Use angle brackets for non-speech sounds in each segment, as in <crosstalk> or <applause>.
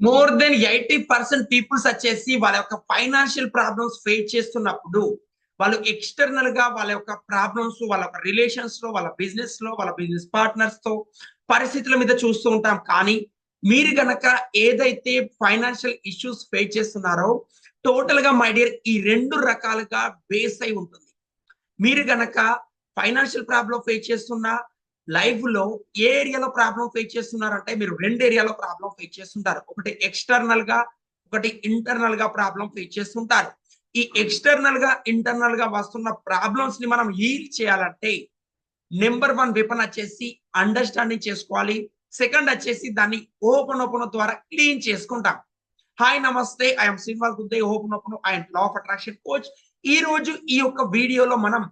More than eighty percent peoples వచ్చేసి వాళ్ళ యొక్క ఫైనాన్షియల్ ప్రాబ్లమ్స్ ఫేస్ చేస్తున్నప్పుడు వాళ్ళు ఎక్స్టర్నల్గా వాళ్ళ యొక్క ప్రాబ్లమ్స్ వాళ్ళ యొక్క రిలేషన్స్లో వాళ్ళ బిజినెస్లో వాళ్ళ బిజినెస్ పార్ట్నర్స్తో పరిస్థితుల మీద చూస్తూ ఉంటాం. కానీ మీరు గనక ఏదైతే ఫైనాన్షియల్ ఇష్యూస్ ఫేస్ చేస్తున్నారో టోటల్గా మై డియర్ ఈ రెండు రకాలుగా బేస్ అయి ఉంటుంది. మీరు గనక ఫైనాన్షియల్ ప్రాబ్లం ఫేస్ చేస్తున్నా లైఫ్లో ఏ ఏరియాలో ప్రాబ్లం ఫేస్ చేస్తున్నారంటే మీరు రెండు ఏరియాలో ప్రాబ్లం ఫేస్ చేస్తుంటారు. ఒకటి ఎక్స్టర్నల్గా ఒకటి ఇంటర్నల్గా ప్రాబ్లం ఫేస్ చేస్తుంటారు. ఈ ఎక్స్టర్నల్గా ఇంటర్నల్గా వస్తున్న ప్రాబ్లమ్స్ని మనం హీల్ చేయాలంటే నెంబర్ వన్ వెపన్ వచ్చేసి అండర్స్టాండింగ్ చేసుకోవాలి. సెకండ్ వచ్చేసి దాన్ని ఓపెన్ ఓపెన్ ద్వారా క్లీన్ చేసుకుంటాం. హాయ్ నమస్తే I'm Srinivas Gudde open open and law of attraction coach ఈ రోజు ఈ యొక్క వీడియోలో మనం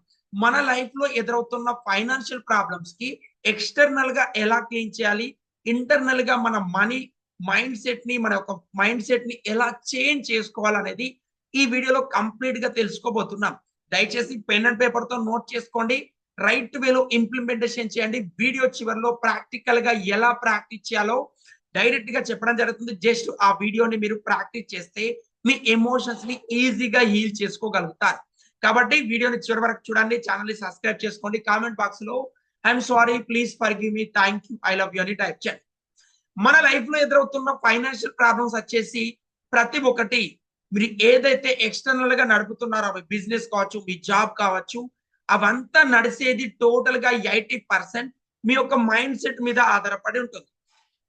మన లైఫ్లో ఎదురవుతున్న ఫైనాన్షియల్ ప్రాబ్లమ్స్కి ఎక్స్టర్నల్గా ఎలా క్లీన్ చేయాలి? ఇంటర్నల్గా మన మనీ మైండ్ సెట్ని మన యొక్క మైండ్ సెట్ని ఎలా చేంజ్ చేసుకోవాలనేది ఈ వీడియోలో కంప్లీట్గా తెలుసుకోబోతున్నాం. దయచేసి పెన్ అండ్ పేపర్తో నోట్ చేసుకోండి. రైట్ వేలో ఇంప్లిమెంటేషన్ చేయండి. వీడియో చివరిలో ప్రాక్టికల్గా ఎలా ప్రాక్టీస్ చేయాలో డైరెక్ట్గా చెప్పడం జరుగుతుంది. జస్ట్ ఆ వీడియోని మీరు ప్రాక్టీస్ చేస్తే మీ ఎమోషన్స్ని ఈజీగా హీల్ చేసుకోగలుగుతారు. కాబట్టి వీడియోని చివరి వరకు చూడండి ఛానల్ని సబ్స్క్రైబ్ చేసుకోండి. కామెంట్ బాక్స్లో I'm sorry please forgive me thank you I love you అని టైప్ చేయండి. మన లైఫ్లో ఎదురవుతున్న ఫైనాన్షియల్ ప్రాబ్లమ్స్ వచ్చేసి ప్రతి ఒక్కటి మీరు ఏదైతే ఎక్స్టర్నల్గా నడుపుతున్నారో మీ బిజినెస్ కావచ్చు మీ జాబ్ కావచ్చు అవంతా నడిచేది టోటల్గా ఎయిటీ పర్సెంట్ మీ యొక్క మైండ్ సెట్ మీద ఆధారపడి ఉంటుంది.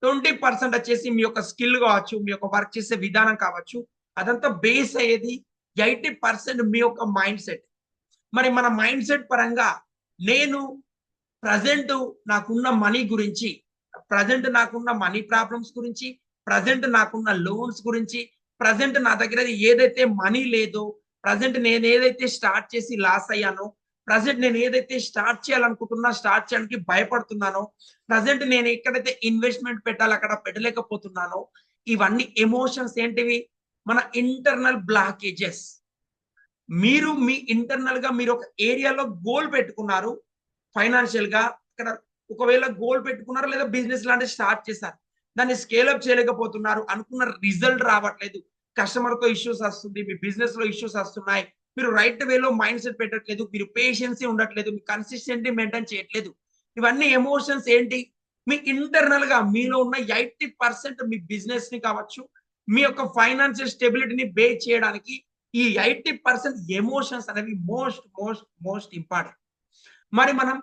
ట్వంటీ పర్సెంట్ వచ్చేసి మీ యొక్క స్కిల్ కావచ్చు మీ యొక్క వర్క్ చేసే విధానం కావచ్చు అదంతా బేస్ అయ్యేది ఎయిటీ పర్సెంట్ మీ యొక్క మైండ్ సెట్. మరి మన మైండ్ సెట్ పరంగా నేను ప్రజెంట్ నాకున్న మనీ గురించి ప్రజెంట్ నాకున్న మనీ ప్రాబ్లమ్స్ గురించి ప్రజెంట్ నాకున్న లోన్స్ గురించి ప్రజెంట్ నా దగ్గర ఏదైతే మనీ లేదో ప్రజెంట్ నేను ఏదైతే స్టార్ట్ చేసి లాస్ అయ్యానో ప్రజెంట్ నేను ఏదైతే స్టార్ట్ చేయాలనుకుంటున్నా స్టార్ట్ చేయడానికి భయపడుతున్నానో ప్రజెంట్ నేను ఎక్కడైతే ఇన్వెస్ట్మెంట్ పెట్టాలి అక్కడ పెట్టలేకపోతున్నానో ఇవన్నీ ఎమోషన్స్ ఏంటివి? మన ఇంటర్నల్ బ్లాకేజెస్ మీరు మీ ఇంటర్నల్గా మీరు ఒక ఏరియాలో గోల్ పెట్టుకున్నారు ఫైనాన్షియల్గా ఇక్కడ ఒకవేళ గోల్ పెట్టుకున్నారు లేదా బిజినెస్ లాంటివి స్టార్ట్ చేశారు దాన్ని స్కేల్ చేయలేకపోతున్నారు అనుకున్న రిజల్ట్ రావట్లేదు. కస్టమర్తో ఇష్యూస్ వస్తుంది మీ బిజినెస్లో ఇష్యూస్ వస్తున్నాయి మీరు రైట్ వేలో మైండ్ సెట్ పెట్టట్లేదు మీరు పేషెన్సీ ఉండట్లేదు మీ కన్సిస్టెంట్ మెయింటైన్ చేయట్లేదు. ఇవన్నీ ఎమోషన్స్ ఏంటి? మీ ఇంటర్నల్గా మీలో ఉన్న ఎయిటీ పర్సెంట్ మీ బిజినెస్ని కావచ్చు మీ యొక్క ఫైనాన్షియల్ స్టెబిలిటీని బే చేయడానికి ఈ ఎయిటీ పర్సెంట్ ఎమోషన్స్ అనేవి మోస్ట్ మోస్ట్ మోస్ట్ ఇంపార్టెంట్. మరి మనం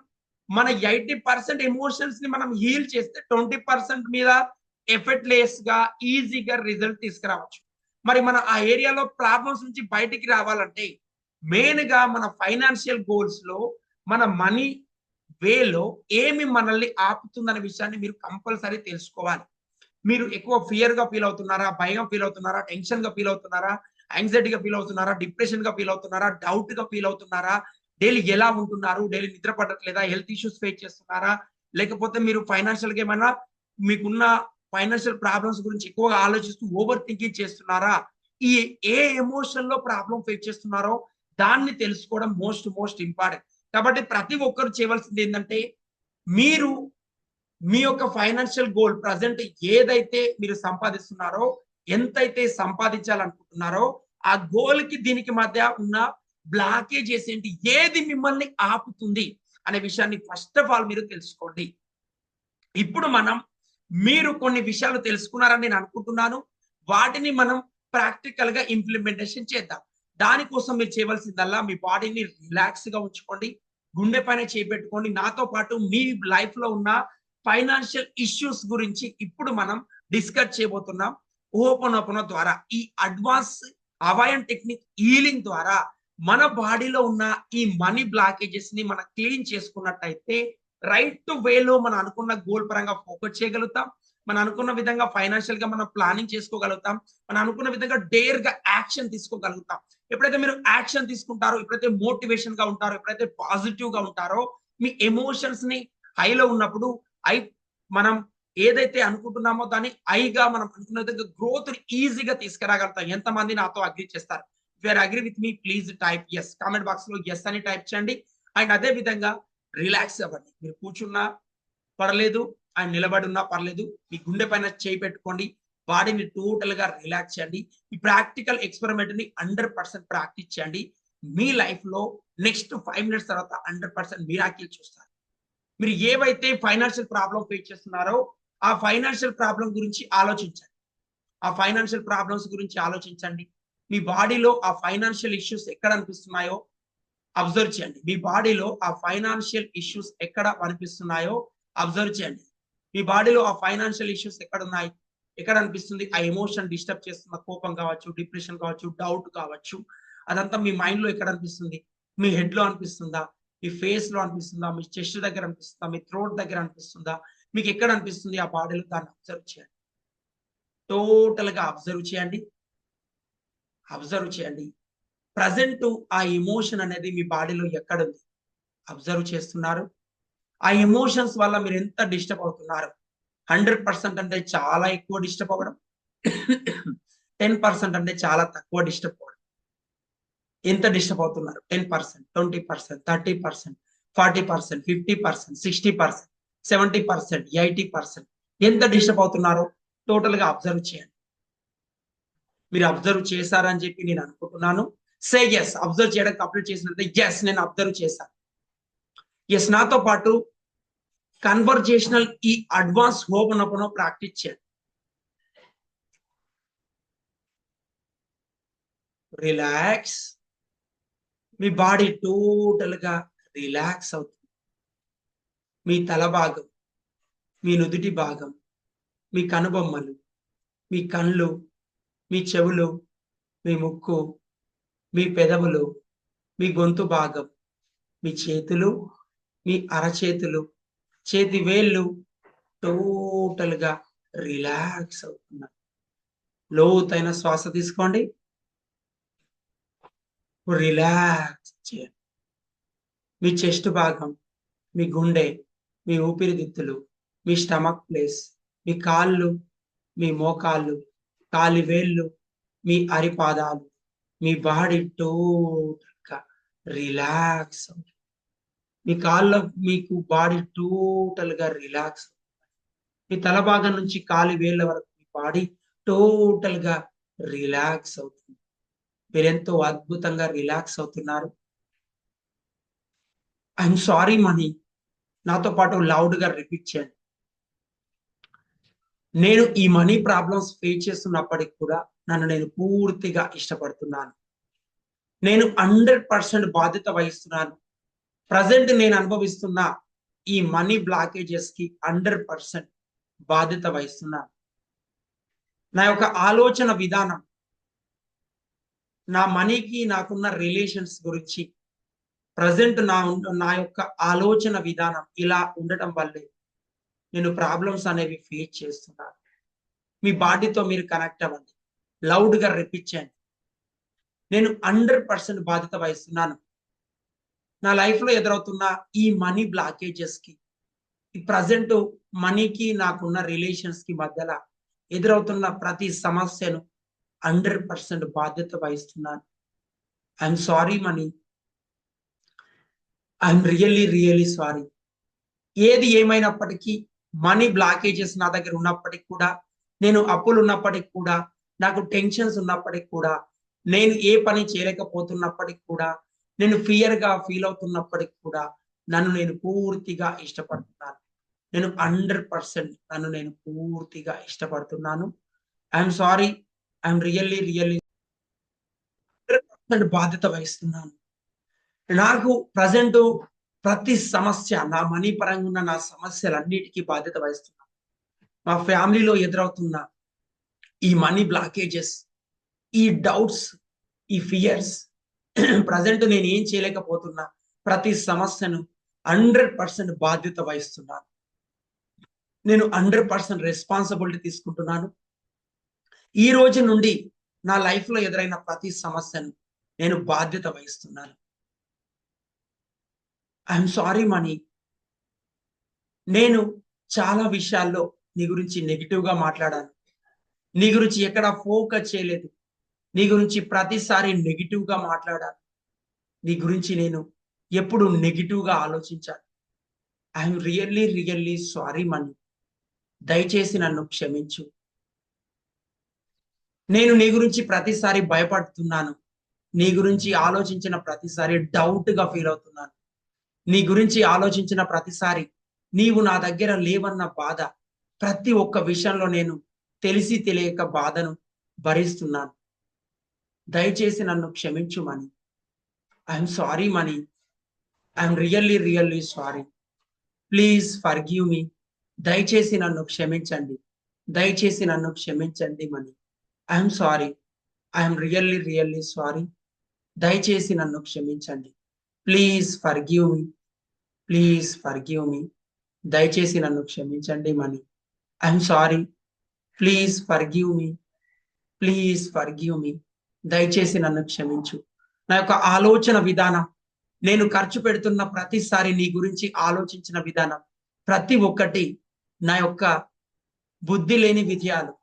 మన ఎయిటీ పర్సెంట్ ఎమోషన్స్ని మనం హీల్ చేస్తే ట్వంటీ పర్సెంట్ మీద ఎఫెక్ట్లెస్గా ఈజీగా రిజల్ట్ తీసుకురావచ్చు. మరి మన ఆ ఏరియాలో ప్రాబ్లమ్స్ నుంచి బయటికి రావాలంటే మెయిన్గా మన ఫైనాన్షియల్ గోల్స్లో మన మనీ వేలో ఏమి మనల్ని ఆపుతుందనే విషయాన్ని మీరు కంపల్సరీ తెలుసుకోవాలి. మీరు ఎక్కువ ఫియర్గా ఫీల్ అవుతున్నారా భయం ఫీల్ అవుతున్నారా టెన్షన్గా ఫీల్ అవుతున్నారా యాంగ్జైటీగా ఫీల్ అవుతున్నారా డిప్రెషన్గా ఫీల్ అవుతున్నారా డౌట్గా ఫీల్ అవుతున్నారా డైలీ ఎలా ఉంటున్నారు డైలీ నిద్ర పడట్లేదా హెల్త్ ఇష్యూస్ ఫేస్ చేస్తున్నారా లేకపోతే మీరు ఫైనాన్షియల్గా ఏమైనా మీకున్న ఫైనాన్షియల్ ప్రాబ్లమ్స్ గురించి ఎక్కువగా ఆలోచిస్తూ ఓవర్ థింకింగ్ చేస్తున్నారా ఈ ఏ ఎమోషన్లో ప్రాబ్లం ఫేస్ చేస్తున్నారో దాన్ని తెలుసుకోవడం మోస్ట్ మోస్ట్ ఇంపార్టెంట్ కాబట్టి ప్రతి ఒక్కరు చేయవలసింది ఏంటంటే మీరు మీ యొక్క ఫైనాన్షియల్ గోల్ ప్రజెంట్ ఏదైతే మీరు సంపాదిస్తున్నారో ఎంతైతే సంపాదించాలనుకుంటున్నారో ఆ గోల్కి దీనికి మధ్య ఉన్న బ్లాకేజెస్ ఏంటి ఏది మిమ్మల్ని ఆపుతుంది అనే విషయాన్ని ఫస్ట్ ఆఫ్ ఆల్ మీరు తెలుసుకోండి. ఇప్పుడు మనం మీరు కొన్ని విషయాలు తెలుసుకున్నారని నేను అనుకుంటున్నాను. వాటిని మనం ప్రాక్టికల్గా ఇంప్లిమెంటేషన్ చేద్దాం. దానికోసం మీరు చేయవలసిందల్లా మీ బాడీని రిలాక్స్గా ఉంచుకోండి. గుండె పైన చేపెట్టుకోండి. నాతో పాటు మీ లైఫ్లో ఉన్న ఫైనాన్షియల్ ఇష్యూస్ గురించి ఇప్పుడు మనం డిస్కస్ చేయబోతున్నాం. ఓపెన్ ద్వారా ఈ అడ్వాన్స్ అవాయన్ టెక్నిక్ హీలింగ్ ద్వారా మన బాడీలో ఉన్న ఈ మనీ బ్లాకేజెస్ని మనం క్లీన్ చేసుకున్నట్టయితే రైట్ వేలో మనం అనుకున్న గోల్ పరంగా ఫోకస్ చేయగలుగుతాం. మనం అనుకున్న విధంగా ఫైనాన్షియల్గా మనం ప్లానింగ్ చేసుకోగలుగుతాం. మనం అనుకున్న విధంగా డేర్గా యాక్షన్ తీసుకోగలుగుతాం. ఎప్పుడైతే మీరు యాక్షన్ తీసుకుంటారో ఎప్పుడైతే మోటివేషన్గా ఉంటారో ఎప్పుడైతే పాజిటివ్గా ఉంటారో మీ ఎమోషన్స్ని హైలో ఉన్నప్పుడు ఐ మనం ఏదైతే అనుకుంటున్నామో దాన్ని ఐగా మనం అనుకున్న విధంగా గ్రోత్ ఈజీగా తీసుకురాగలుగుతాం. ఎంతమంది నాతో అగ్రి చేస్తారు? Where agree with me please type yes comment బాక్స్లో ఎస్ అని టైప్ చేయండి. అండ్ అదే విధంగా రిలాక్స్ అవ్వండి. మీరు కూర్చున్నా పర్లేదు అండ్ నిలబడి ఉన్నా పర్లేదు మీ గుండె పైన చేయి పెట్టుకోండి. బాడీని టోటల్గా రిలాక్స్ చేయండి. ఈ ప్రాక్టికల్ ఎక్స్పెరిమెంట్ని హండ్రెడ్ పర్సెంట్ ప్రాక్టీస్ చేయండి. మీ లైఫ్లో నెక్స్ట్ ఫైవ్ మినిట్స్ తర్వాత హండ్రెడ్ పర్సెంట్ మిరాకిల్ చూస్తారు. మీరు ఏవైతే ఫైనాన్షియల్ ప్రాబ్లం ఫేస్ చేస్తున్నారో ఆ ఫైనాన్షియల్ ప్రాబ్లం గురించి ఆలోచించండి. ఆ ఫైనాన్షియల్ ప్రాబ్లమ్స్ గురించి ఆలోచించండి. మీ బాడీలో ఆ ఫైనాన్షియల్ ఇష్యూస్ ఎక్కడ అనిపిస్తున్నాయో అబ్జర్వ్ చేయండి. మీ బాడీలో ఆ ఫైనాన్షియల్ ఇష్యూస్ ఎక్కడ అనిపిస్తున్నాయో అబ్జర్వ్ చేయండి. మీ బాడీలో ఆ ఫైనాన్షియల్ ఇష్యూస్ ఎక్కడ ఉన్నాయి? ఎక్కడ అనిపిస్తుంది? ఆ ఎమోషన్ డిస్టర్బ్ చేస్తున్న కోపం కావచ్చు డిప్రెషన్ కావచ్చు డౌట్ కావచ్చు. అదంతా మీ మైండ్లో ఎక్కడ అనిపిస్తుంది? మీ హెడ్లో అనిపిస్తుందా? మీ ఫేస్లో అనిపిస్తుందా? మీ చెస్ట్ దగ్గర అనిపిస్తుందా? మీ థ్రోట్ దగ్గర అనిపిస్తుందా? మీకు ఎక్కడ అనిపిస్తుంది ఆ బాడీలో? దాన్ని అబ్జర్వ్ చేయండి. టోటల్గా అబ్జర్వ్ చేయండి. అబ్జర్వ్ చేయండి. ప్రజెంట్ ఆ ఎమోషన్ అనేది మీ బాడీలో ఎక్కడుంది అబ్జర్వ్ చేస్తున్నారు. ఆ ఎమోషన్స్ వల్ల మీరు ఎంత డిస్టర్బ్ అవుతున్నారు? హండ్రెడ్ పర్సెంట్ అంటే చాలా ఎక్కువ డిస్టర్బ్ అవ్వడం. <coughs> టెన్ పర్సెంట్ అంటే చాలా తక్కువ డిస్టర్బ్ అవ్వడం. ఎంత డిస్టర్బ్ అవుతున్నారు? Ten percent twenty percent thirty percent forty percent fifty percent sixty percent seventy percent eighty percent ఎంత డిస్టర్బ్ అవుతున్నారో? టోటల్గా అబ్జర్వ్ చేయండి. మీరు అబ్జర్వ్ చేశారని చెప్పి నేను అనుకుంటున్నాను. సే ఎస్ అబ్జర్వ్ చేయడం కంప్లీట్ చేసినట్లయితే ఎస్ నేను అబ్జర్వ్ చేశాను. ఎస్ నాతో పాటు కన్వర్జేషనల్ ఈ అడ్వాన్స్ హోపనప్పుడు ప్రాక్టీస్ చేయండి. రిలాక్స్ మీ బాడీ టోటల్గా రిలాక్స్ అవుతుంది. మీ తల భాగం మీ నుదుటి భాగం మీ కనుబొమ్మలు మీ కళ్ళు మీ చెవులు మీ ముక్కు మీ పెదవులు మీ గొంతు భాగం మీ చేతులు మీ అరచేతులు చేతి వేళ్ళు టోటల్గా రిలాక్స్ అవుతున్నారు లోతైన శ్వాస తీసుకోండి. రిలాక్స్ చేయండి మీ చెస్ట్ భాగం మీ గుండె మీ ఊపిరితిత్తులు మీ స్టమక్ ప్లేస్ మీ కాళ్ళు మీ మోకాళ్ళు కాలి వేళ్ళు మీ అరిపాదాలు మీ బాడీ టోటల్గా రిలాక్స్ అవుతుంది. మీ కాళ్ళ మీకు బాడీ టోటల్గా రిలాక్స్ మీ తల భాగం నుంచి కాలి వేళ్ళ వరకు మీ బాడీ టోటల్గా రిలాక్స్ అవుతుంది. మీరెంతో అద్భుతంగా రిలాక్స్ అవుతున్నారు. I'm sorry money. నాతో పాటు లౌడ్గా రిపీట్ చేయండి. నేను ఈ మనీ ప్రాబ్లమ్స్ ఫేస్ చేస్తున్నప్పటికి కూడా నన్ను నేను పూర్తిగా ఇష్టపడుతున్నాను. నేను హండ్రెడ్ పర్సెంట్ బాధ్యత వహిస్తున్నాను. ప్రజెంట్ నేను అనుభవిస్తున్న ఈ మనీ బ్లాకేజెస్కి హండ్రెడ్ పర్సెంట్ బాధ్యత వహిస్తున్నాను. నా యొక్క ఆలోచన విధానం నా మనీకి నాకున్న రిలేషన్స్ గురించి ప్రజెంట్ నా నా యొక్క ఆలోచన విధానం ఇలా ఉండటం వల్లే నేను ప్రాబ్లమ్స్ అనేవి ఫేస్ చేస్తున్నాను మీ బాడీతో మీరు కనెక్ట్ అవ్వండి. లౌడ్గా రెప్పించండి. నేను హండ్రెడ్ పర్సెంట్ బాధ్యత వహిస్తున్నాను. నా లైఫ్లో ఎదురవుతున్న ఈ మనీ బ్లాకేజెస్కి ఈ ప్రజెంట్ మనీకి నాకున్న రిలేషన్స్కి మధ్యలో ఎదురవుతున్న ప్రతి సమస్యను హండ్రెడ్ పర్సెంట్ బాధ్యత వహిస్తున్నాను I'm sorry money I'm really really sorry ఏది ఏమైనప్పటికీ మనీ బ్లాకేజెస్ నా దగ్గర ఉన్నప్పటికీ కూడా నేను అప్పులు ఉన్నప్పటికి కూడా నాకు టెన్షన్స్ ఉన్నప్పటికి కూడా నేను ఏ పని చేయలేకపోతున్నప్పటికి కూడా నేను ఫియర్గా ఫీల్ అవుతున్నప్పటికి కూడా నన్ను నేను పూర్తిగా ఇష్టపడుతున్నాను. నేను హండ్రెడ్ పర్సెంట్ నన్ను నేను పూర్తిగా ఇష్టపడుతున్నాను. I'm sorry I'm really really బాధ్యత వహిస్తున్నాను. నాకు ప్రజెంట్ ప్రతి సమస్య నా మనీ పరంగా ఉన్న నా సమస్యలన్నిటికీ బాధ్యత వహిస్తున్నాను. మా ఫ్యామిలీలో ఎదురవుతున్న ఈ మనీ బ్లాకేజెస్ ఈ డౌట్స్ ఈ ఫియర్స్ ప్రజెంట్ నేను ఏం చేయలేకపోతున్నా ప్రతి సమస్యను హండ్రెడ్ పర్సెంట్ బాధ్యత వహిస్తున్నాను. నేను హండ్రెడ్ పర్సెంట్ రెస్పాన్సిబిలిటీ తీసుకుంటున్నాను. ఈ రోజు నుండి నా లైఫ్లో ఎదురైన ప్రతి సమస్యను నేను బాధ్యత వహిస్తున్నాను. ఐఎమ్ సారీ మనీ నేను చాలా విషయాల్లో నీ గురించి నెగిటివ్గా మాట్లాడాను. నీ గురించి ఎక్కడ ఫోకస్ చేయలేదు. నీ గురించి ప్రతిసారి నెగిటివ్గా మాట్లాడాను. నీ గురించి నేను ఎప్పుడు నెగిటివ్గా ఆలోచించాను. I'm really really sorry money దయచేసి నన్ను క్షమించు. నేను నీ గురించి ప్రతిసారి భయపడుతున్నాను. నీ గురించి ఆలోచించిన ప్రతిసారి డౌట్గా ఫీల్ అవుతున్నాను. నీ గురించి ఆలోచించిన ప్రతిసారి నీవు నా దగ్గర లేవన్న బాధ ప్రతి ఒక్క విషయంలో నేను తెలిసి తెలియక బాధను భరిస్తున్నాను. దయచేసి నన్ను క్షమించు money. I'm sorry money. I'm really really sorry. Please forgive me. దయచేసి నన్ను క్షమించండి. దయచేసి నన్ను క్షమించండి money. I'm sorry I'm really really sorry దయచేసి నన్ను క్షమించండి. Please forgive me please forgive me దయచేసి నన్ను క్షమించండి money. I'm sorry please forgive me please forgive me దయచేసి నన్ను క్షమించు. నా యొక్క ఆలోచన విధానం నేను ఖర్చు పెడుతున్న ప్రతిసారి నీ గురించి ఆలోచించిన విధానం ప్రతి ఒక్కటి నా యొక్క బుద్ధి లేని విజయాలు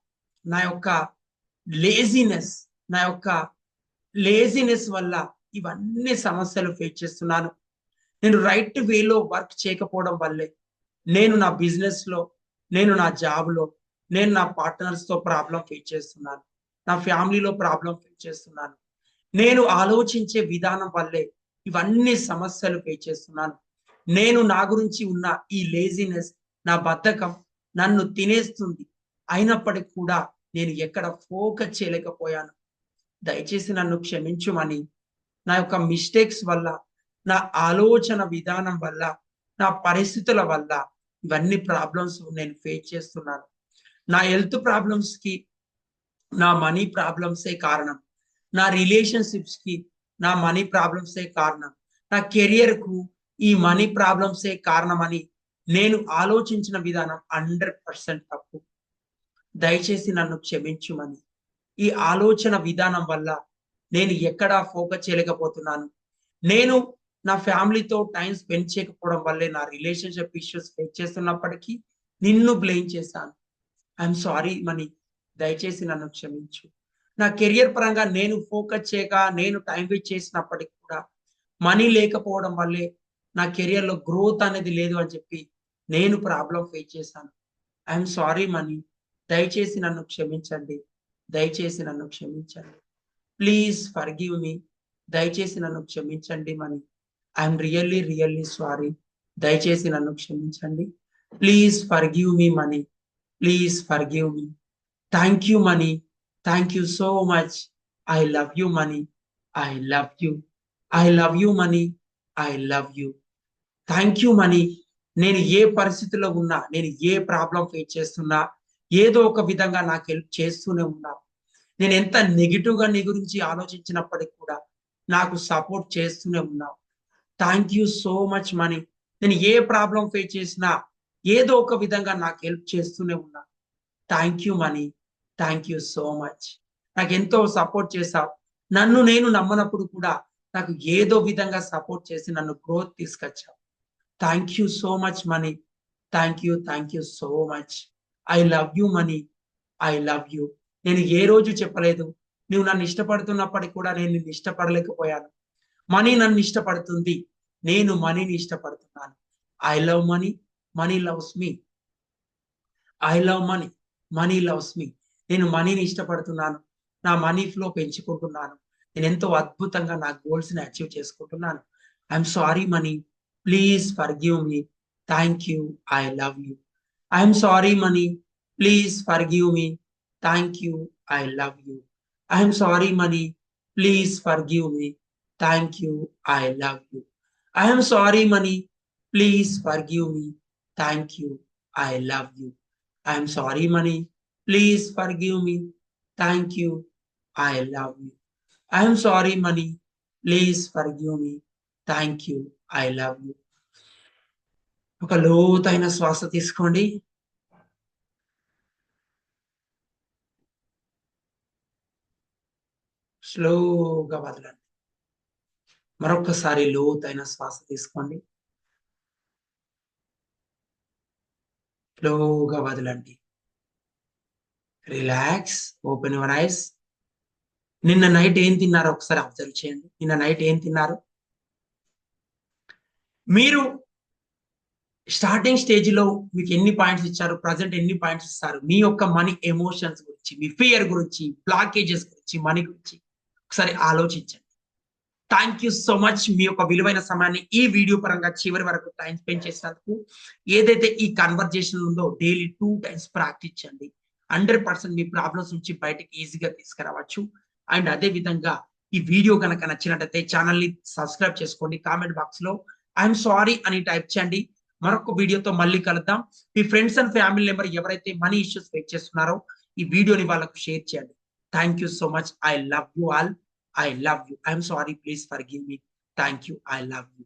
నా యొక్క లేజినెస్ నా యొక్క లేజినెస్ వల్ల ఇవన్నీ సమస్యలు ఫేస్ చేస్తున్నాను. నేను రైట్ వేలో వర్క్ చేయకపోవడం వల్లే నేను నా బిజినెస్లో నేను నా జాబ్లో నేను నా పార్ట్నర్స్తో ప్రాబ్లం ఫేస్ చేస్తున్నాను. నా ఫ్యామిలీలో ప్రాబ్లం ఫేస్ చేస్తున్నాను. నేను ఆలోచించే విధానం వల్లే ఇవన్నీ సమస్యలు ఫేస్ చేస్తున్నాను. నేను నా గురించి ఉన్న ఈ లేజినెస్ నా బద్ధకం నన్ను తినేస్తుంది. అయినప్పటికీ కూడా నేను ఎక్కడ ఫోకస్ చేయలేకపోయాను. దయచేసి నన్ను క్షమించుమని. నా యొక్క మిస్టేక్స్ వల్ల నా ఆలోచన విధానం వల్ల నా పరిస్థితుల వల్ల ఇవన్నీ ప్రాబ్లమ్స్ నేను ఫేస్ చేస్తున్నాను. నా హెల్త్ ప్రాబ్లమ్స్కి నా మనీ ప్రాబ్లమ్సే కారణం? నా రిలేషన్షిప్స్కి నా మనీ ప్రాబ్లమ్సే కారణం? నా కెరియర్కు ఈ మనీ ప్రాబ్లమ్సే కారణమని నేను ఆలోచించిన విధానం హండ్రెడ్ పర్సెంట్ తప్పు. దయచేసి నన్ను క్షమించుమని. ఈ ఆలోచన విధానం వల్ల నేను ఎక్కడా ఫోకస్ చేయలేకపోతున్నాను. నేను నా ఫ్యామిలీతో టైం స్పెండ్ చేయకపోవడం వల్లే నా రిలేషన్షిప్ ఇష్యూస్ ఫేస్ చేస్తున్నప్పటికీ నిన్ను బ్లేమ్ చేశాను. I'm sorry money. దయచేసి నన్ను క్షమించు. నా కెరియర్ పరంగా నేను ఫోకస్ చేయక నేను టైం వేస్ట్ చేసినప్పటికీ కూడా మనీ లేకపోవడం వల్లే నా కెరియర్లో గ్రోత్ అనేది లేదు అని చెప్పి నేను ప్రాబ్లం ఫేస్ చేశాను. I'm sorry money. దయచేసి నన్ను క్షమించండి. దయచేసి నన్ను క్షమించండి. ప్లీజ్ ఫర్గివ్ మీ దయచేసి నన్ను క్షమించండి money. I'm really really sorry దయచేసి నన్ను క్షమించండి. Please forgive me money. Please forgive me thank you money. Thank you so much I love you money. I love you I love you money. I love you thank you money. నేను ఏ పరిస్థితిలో ఉన్నా నేను ఏ problem face చేస్తున్నా ఏదో ఒక విధంగా నాకు హెల్ప్ చేస్తూనే ఉన్నావు. నేను ఎంత నెగిటివ్గా నీ గురించి ఆలోచించినప్పటికి కూడా నాకు సపోర్ట్ చేస్తూనే ఉన్నావు. Thank you so much money నేను ఏ ప్రాబ్లం ఫేస్ చేసినా ఏదో ఒక విధంగా నాకు హెల్ప్ చేస్తూనే ఉన్నా. Thank you money thank you so much నాకు ఎంతో సపోర్ట్ చేశావు. నన్ను నేను నమ్మనప్పుడు కూడా నాకు ఏదో విధంగా సపోర్ట్ చేసి నన్ను గ్రోత్ తీసుకొచ్చావు. Thank you so much money thank you thank you so much I love you money I love you నేను ఏ రోజు చెప్పలేదు. నువ్వు నన్ను ఇష్టపడుతున్నప్పటికీ కూడా నేను నిన్ను ఇష్టపడలేకపోయాను. మనీ నన్ను ఇష్టపడుతుంది. నేను మనీని ఇష్టపడుతున్నాను. I love money money loves me I love money money loves me నేను మనీని ఇష్టపడుతున్నాను. నా మనీ ఫ్లో పెంచుకుంటున్నాను. నేను ఎంతో అద్భుతంగా నా గోల్స్ని అచీవ్ చేసుకుంటున్నాను. I'm sorry money please forgive me thank you I love you I'm sorry, money. Please forgive me. Thank you. I love you. I'm sorry, money. Please forgive me. Thank you. I love you. I am sorry, money. Please forgive me. Thank you. I love you. I am sorry, money. Please forgive me. Thank you. I love you. I am sorry, money. Please forgive me. Thank you. I love you. ఒక లోతైన శ్వాస తీసుకోండి. స్లోగా వదలండి. మరొకసారి లోతైన శ్వాస తీసుకోండి. స్లోగా వదలండి. Relax open your eyes. నిన్న నైట్ ఏం తిన్నారో ఒకసారి అబ్జర్వ్ చేయండి. నిన్న నైట్ ఏం తిన్నారు? మీరు స్టార్టింగ్ స్టేజ్లో మీకు ఎన్ని పాయింట్స్ ఇచ్చారు? ప్రజెంట్ ఎన్ని పాయింట్స్ ఇస్తారు? మీ యొక్క మనీ ఎమోషన్స్ గురించి మీ ఫియర్ గురించి బ్లాకేజెస్ గురించి మనీ గురించి ఒకసారి ఆలోచించండి. థ్యాంక్ యూ సో మచ్ మీ యొక్క విలువైన సమయాన్ని ఈ వీడియో పరంగా చివరి వరకు టైం స్పెండ్ చేసినందుకు ఏదైతే ఈ కన్వర్జేషన్ ఉందో డైలీ టూ టైమ్స్ ప్రాక్టీస్ చేయండి. హండ్రెడ్ పర్సెంట్ మీ ప్రాబ్లమ్స్ నుంచి బయటకి ఈజీగా తీసుకురావచ్చు. అండ్ అదే విధంగా ఈ వీడియో కనుక నచ్చినట్టయితే ఛానల్ని సబ్స్క్రైబ్ చేసుకోండి. కామెంట్ బాక్స్లో ఐఎమ్ సారీ అని టైప్ చేయండి. మరొక వీడియోతో మళ్ళీ కలుద్దాం. మీ ఫ్రెండ్స్ అండ్ ఫ్యామిలీ మెంబర్ ఎవరైతే మనీ ఇష్యూస్ ఫేస్ చేస్తున్నారో ఈ వీడియోని వాళ్ళకు షేర్ చేయండి. Thank you so much I love you all I love you I'm sorry please forgive me thank you I love you